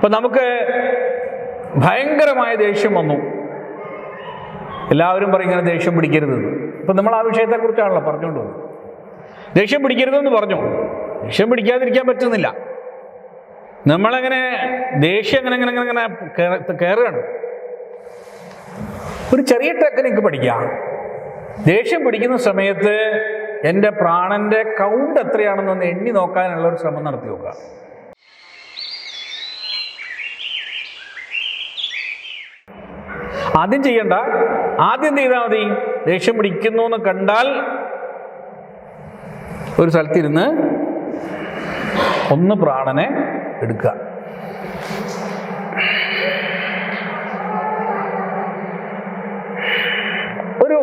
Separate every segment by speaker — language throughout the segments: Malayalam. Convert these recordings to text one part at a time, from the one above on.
Speaker 1: ഇപ്പൊ നമുക്ക് ഭയങ്കരമായ ദേഷ്യം വന്നു. എല്ലാവരും പറയും ഇങ്ങനെ ദേഷ്യം പിടിക്കരുത് ഇപ്പൊ നമ്മൾ ആ വിഷയത്തെക്കുറിച്ചാണല്ലോ പറഞ്ഞുകൊണ്ട് വന്നത്. ദേഷ്യം പിടിക്കരുതെന്ന് പറഞ്ഞു. ദേഷ്യം പിടിക്കാതിരിക്കാൻ പറ്റുന്നില്ല. നമ്മളങ്ങനെ ദേഷ്യം അങ്ങനെ അങ്ങനെ അങ്ങനെ അങ്ങനെ കയറുകയാണ് ഒരു ചെറിയ ടെക്നിക്ക് പഠിക്കാം ദേഷ്യം പിടിക്കുന്ന സമയത്ത് എന്റെ പ്രാണന്റെ കൗണ്ട് എത്രയാണെന്നൊന്ന് എണ്ണി നോക്കാനുള്ള ഒരു ശ്രമം നടത്തി നോക്കുക. ആദ്യം ചെയ്യണ്ട. ആദ്യം ചെയ്താൽ മതി. ദേഷ്യം പിടിക്കുന്നു എന്ന് കണ്ടാൽ ഒരു സ്ഥലത്തിരുന്ന് ഒന്ന് പ്രാണനെ എടുക്കുക ഒരു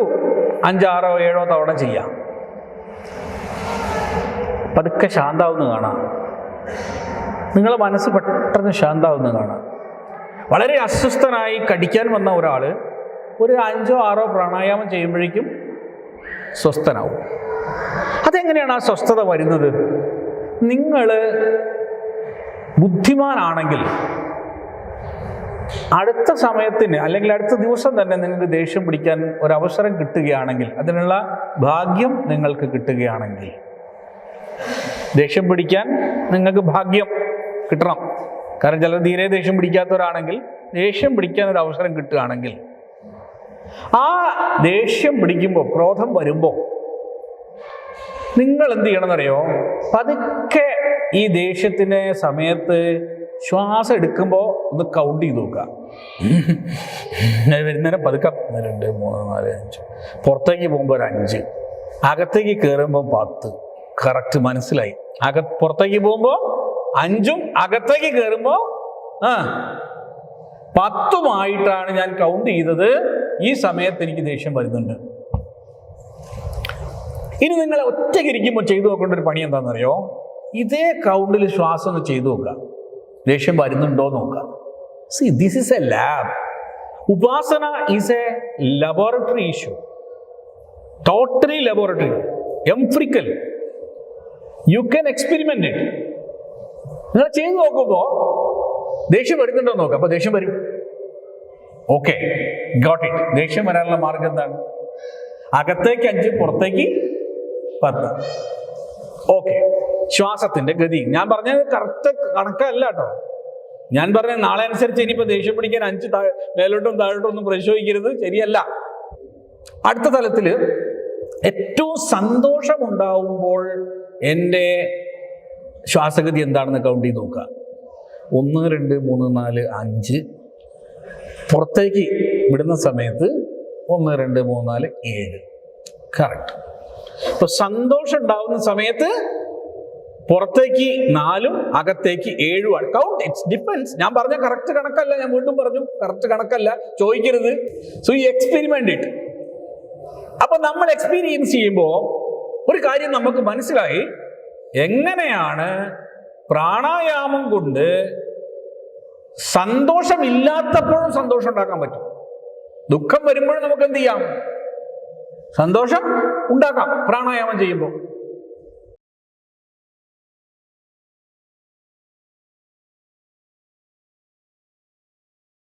Speaker 1: അഞ്ചാറോ ഏഴോ തവണ ചെയ്യാം. പതുക്കെ ശാന്താവുന്ന കാണാം. നിങ്ങളെ മനസ്സ് പെട്ടെന്ന് ശാന്താവുന്ന കാണാം. വളരെ അസ്വസ്ഥനായി കടിക്കാൻ വന്ന ഒരാൾ ഒരു അഞ്ചോ ആറോ പ്രാണായാമം ചെയ്യുമ്പോഴേക്കും സ്വസ്ഥനാവും. അതെങ്ങനെയാണ് ആ സ്വസ്ഥത വരുന്നത്? നിങ്ങൾ ബുദ്ധിമാനാണെങ്കിൽ അടുത്ത സമയത്തിന് അല്ലെങ്കിൽ അടുത്ത ദിവസം തന്നെ നിങ്ങൾക്ക് ദേഷ്യം പിടിക്കാൻ ഒരവസരം കിട്ടുകയാണെങ്കിൽ അതിനുള്ള ഭാഗ്യം നിങ്ങൾക്ക് കിട്ടുകയാണെങ്കിൽ ദേഷ്യം പിടിക്കാൻ നിങ്ങൾക്ക് ഭാഗ്യം കിട്ടണം. കാരണം ചിലർ തീരെ ദേഷ്യം പിടിക്കാത്തവരാണെങ്കിൽ ദേഷ്യം പിടിക്കാൻ ഒരു അവസരം കിട്ടുകയാണെങ്കിൽ ആ ദേഷ്യം പിടിക്കുമ്പോൾ ക്രോധം വരുമ്പോൾ നിങ്ങൾ എന്ത് ചെയ്യണമെന്നറിയോ? പതുക്കെ ഈ ദേഷ്യത്തിന് സമയത്ത് ശ്വാസം എടുക്കുമ്പോൾ ഒന്ന് കൗണ്ട് ചെയ്ത് നോക്കുക. വരുന്നേരം പതുക്കെ രണ്ട് മൂന്ന് നാല് അഞ്ച്. പുറത്തേക്ക് പോകുമ്പോൾ ഒരു അഞ്ച്. അകത്തേക്ക് കയറുമ്പോൾ പത്ത്. കറക്റ്റ് മനസ്സിലായി. അക പുറത്തേക്ക് പോകുമ്പോൾ അഞ്ചും അകത്തേക്ക് കയറുമ്പോൾ ആ പത്തുമായിട്ടാണ് ഞാൻ കൗണ്ട് ചെയ്തത്. ഈ സമയത്ത് എനിക്ക് ദേഷ്യം വരുന്നുണ്ട്. ഇനി നിങ്ങൾ ഒറ്റയ്ക്ക് ഇരിക്കുമ്പോൾ ചെയ്തു നോക്കേണ്ട ഒരു പണി എന്താണെന്നറിയോ? ഇതേ കൗണ്ടിൽ ശ്വാസം ഒന്ന് ചെയ്തു നോക്കുക. ദേഷ്യം വരുന്നുണ്ടോ നോക്കാം നോക്കുക. See this is a lab Upasana is a laboratory issue totally laboratory empirical you can experiment it നിങ്ങൾ ചെയ്ത് നോക്കുമ്പോൾ ദേഷ്യം വരുന്നുണ്ടോ നോക്കാം. അപ്പൊ ദേഷ്യം വരും. ഓക്കെ ഗോട്ട് ഇറ്റ് ദേഷ്യം വരാനുള്ള മാർഗം എന്താണ്? അകത്തേക്ക് അഞ്ച് പുറത്തേക്ക് പത്ത്. ഓക്കെ ശ്വാസത്തിന്റെ ഗതി. ഞാൻ പറഞ്ഞത് കറക്റ്റ് കണക്കല്ല കേട്ടോ. ഞാൻ പറഞ്ഞ നാളെ അനുസരിച്ച് ഇനിയിപ്പോ ദേഷ്യം പിടിക്കാൻ അഞ്ച് മേലോട്ടും താഴോട്ടും ഒന്നും പരിശോധിക്കരുത്. ശരിയല്ല. അടുത്ത തലത്തിൽ ഏറ്റവും സന്തോഷമുണ്ടാവുമ്പോൾ എന്റെ ശ്വാസഗതി എന്താണെന്ന് കൗണ്ട് ചെയ്ത് നോക്കുക. ഒന്ന് രണ്ട് മൂന്ന് നാല് അഞ്ച്. പുറത്തേക്ക് വിടുന്ന സമയത്ത് ഒന്ന് രണ്ട് മൂന്ന് നാല് ഏഴ്. കറക്റ്റ് ഇപ്പൊ സന്തോഷം ഉണ്ടാവുന്ന സമയത്ത് പുറത്തേക്ക് നാലും അകത്തേക്ക് ഏഴും കൗണ്ട് ഇറ്റ്സ് ഡിപ്പെൻസ് ഞാൻ പറഞ്ഞ കറക്റ്റ് കണക്കല്ല ഞാൻ വീണ്ടും പറഞ്ഞു. കറക്റ്റ് കണക്കല്ല ചോദിക്കരുത്. സോ ഈ എക്സ്പെരിമെന്റ് ഇറ്റ് അപ്പൊ നമ്മൾ എക്സ്പീരിയൻസ് ചെയ്യുമ്പോൾ ഒരു കാര്യം നമുക്ക് മനസ്സിലായി. എങ്ങനെയാണ് പ്രാണായാമം കൊണ്ട് സന്തോഷമില്ലാത്തപ്പോഴും സന്തോഷം ഉണ്ടാക്കാൻ പറ്റും? ദുഃഖം വരുമ്പോഴും നമുക്ക് എന്ത് ചെയ്യാം? സന്തോഷം ഉണ്ടാക്കാം പ്രാണായാമം ചെയ്യുമ്പോൾ.